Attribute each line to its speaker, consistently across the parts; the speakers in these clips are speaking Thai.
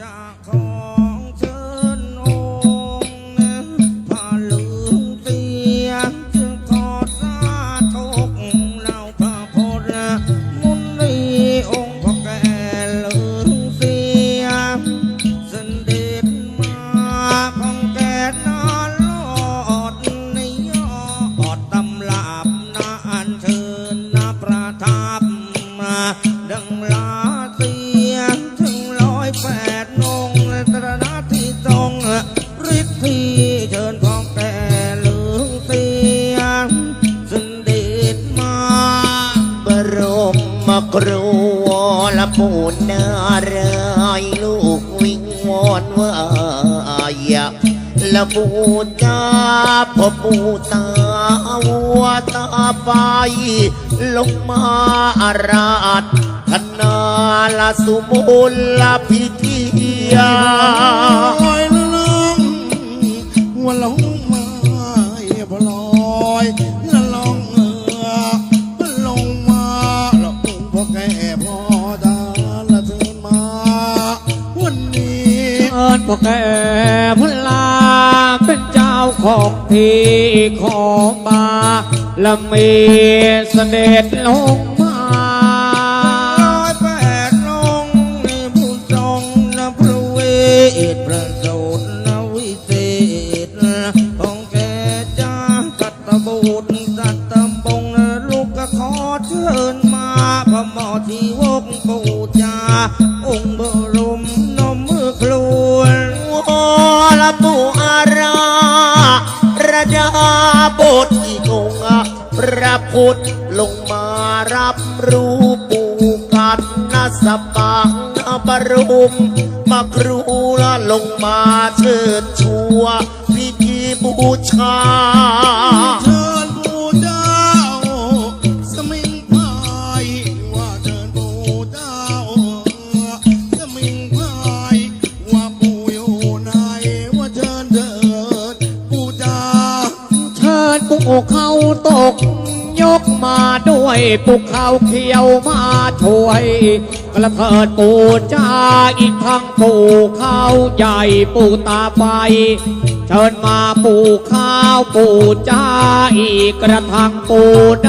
Speaker 1: จะขอ นาเรยลูก
Speaker 2: วิงวอนว่าอย่าละปูจาพ่อปูตาวัวตาไฟลงมาอาราชคณาละสุมุลละพิธียา
Speaker 3: ลอยลงว่าลงมา ก็
Speaker 4: แก่พลาเป็นเจ้าของที่ของบาและมีเสด็จลง
Speaker 1: ญาบ
Speaker 2: ทอีกองพระพุทธลงมารับรู้ปูกันนะสปังบรุมมาครูละลงมาเชิญชัวพิธีบูชา
Speaker 3: วยปุ
Speaker 4: กเขาเขียวมาช่วยกระเทิดปูจ้าอีกทั้งปูข้าวใหญ่ปูตาไปเชิญมาปูข้าวปูจ้าอีกกระทั่งปูด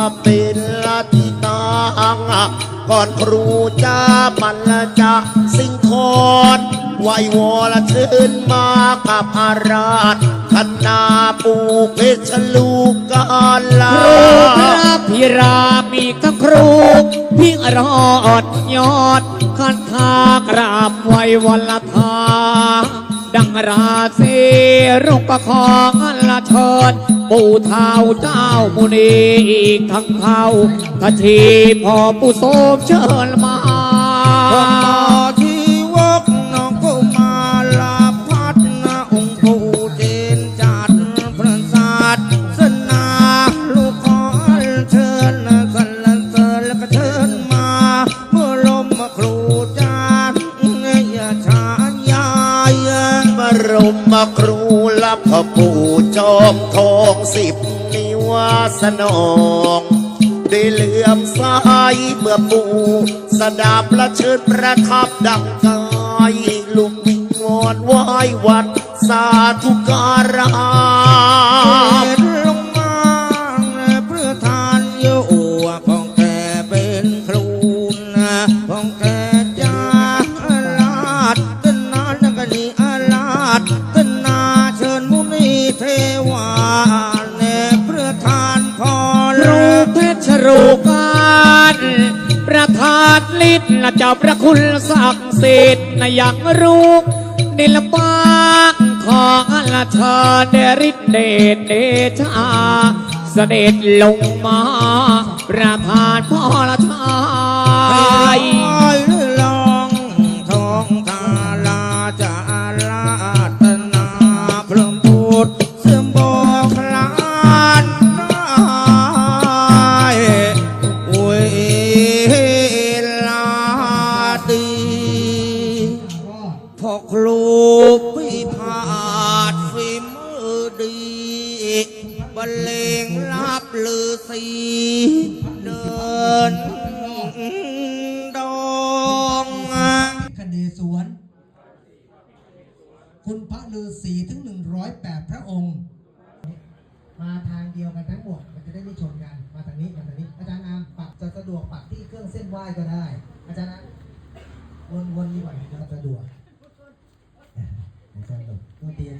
Speaker 1: มาเป็นละ
Speaker 2: ทิตางก่อนครูจ้ามันละจะสิงคอนไหววอละเชิญมากับอาราชคณาปูเพชรลูกกาลา
Speaker 4: ครูพระพิรามีทั้งครูพิงรอดยอดคันทากราบไว้วันละทาดังราศีรุกประคองละเชิญ ปู่เท้าเจ้ามุนีอีกทั้งเท้าททีพอปู่โสมเชิญมา
Speaker 1: รมครู
Speaker 2: ลับพระปู่จอมทองสิบนิวาสนอง ได้เหลื่อมสายเมื่อปู่สดาบและเชิญประทับดังกายลูกวิงวอนไหว้วัดสาธุการาม
Speaker 1: นิดนะ
Speaker 4: เจ้าพระคุณศักดิ์สิทธิ์นะยังรู้นิลปากของอัลเธอเดริเดชเดชาเสด็จลงมา ประทานพ่อละ
Speaker 1: เธ เน
Speaker 5: ศวร คุณพระฤาษีถึง 108 พระองค์ มาทางเดียวกันทั้งหมดมันจะได้ไม่ชนกัน มาทางนี้มาทางนี้ อาจารย์อามปักจะสะดวกปักที่เครื่องเส้นไหว้ก็ได้ อาจารย์นะวนวนๆนี่ก่อนจะสะดวกอาจารย์หลบเมื่อตีอาจารย์ผิ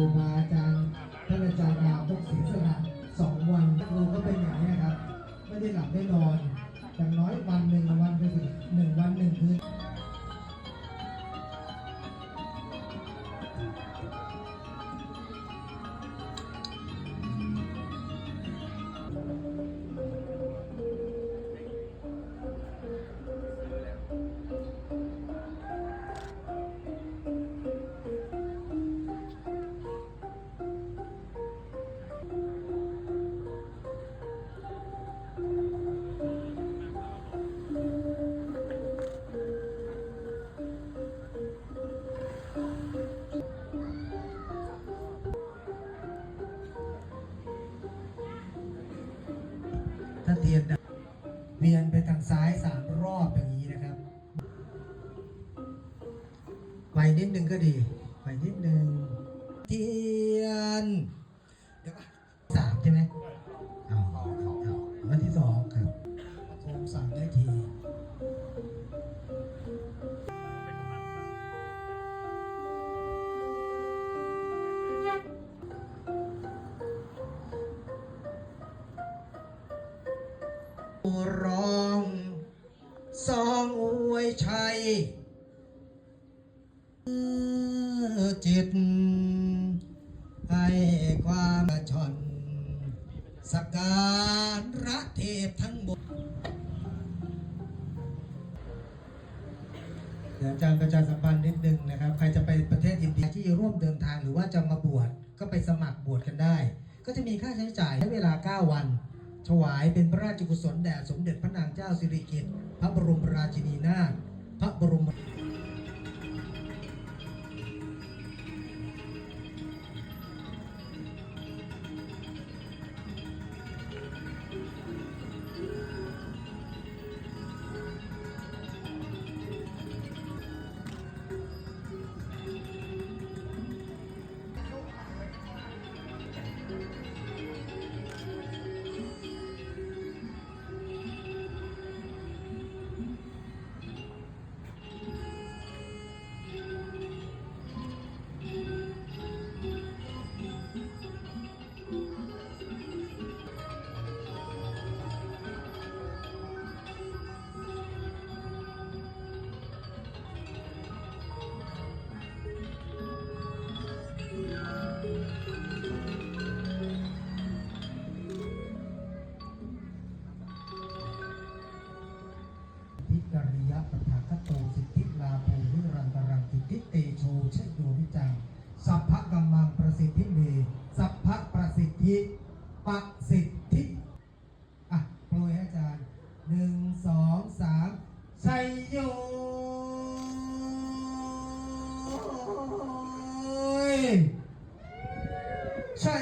Speaker 5: ครูบาอาจารย์ ถ้าเทียนเวียนไปทางซ้ายสามรอบอย่างนี้นะครับไปนิดนึงก็ดีไปนิดนึงเทียนเดี๋ยวสามใช่ไหมเอาเอาเอาวันที่สองครับโคมสามได้ที ร้องสองอวยชัยจิต ให้ความชนสกการะเทพทั้งหมดเดี๋ยวอาจารย์ประชาสัมพันธ์นิดนึงนะครับ ใครจะไปประเทศอินเดียที่ร่วมเดินทางหรือว่าจะมาบวชก็ไปสมัครบวชกันได้ ก็จะมีค่าใช้จ่ายใช้เวลา 9 วัน ถวายเป็นพระราชกุศลแด่สมเด็จพระนางเจ้าสิริกิติ์พระบรมราชินีนาถพระบรม ธิปสิทธิอะโปรยอาจารย์หนึ่งสองสามชัยโย
Speaker 6: ใช่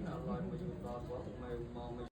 Speaker 6: าษีน่ะลอย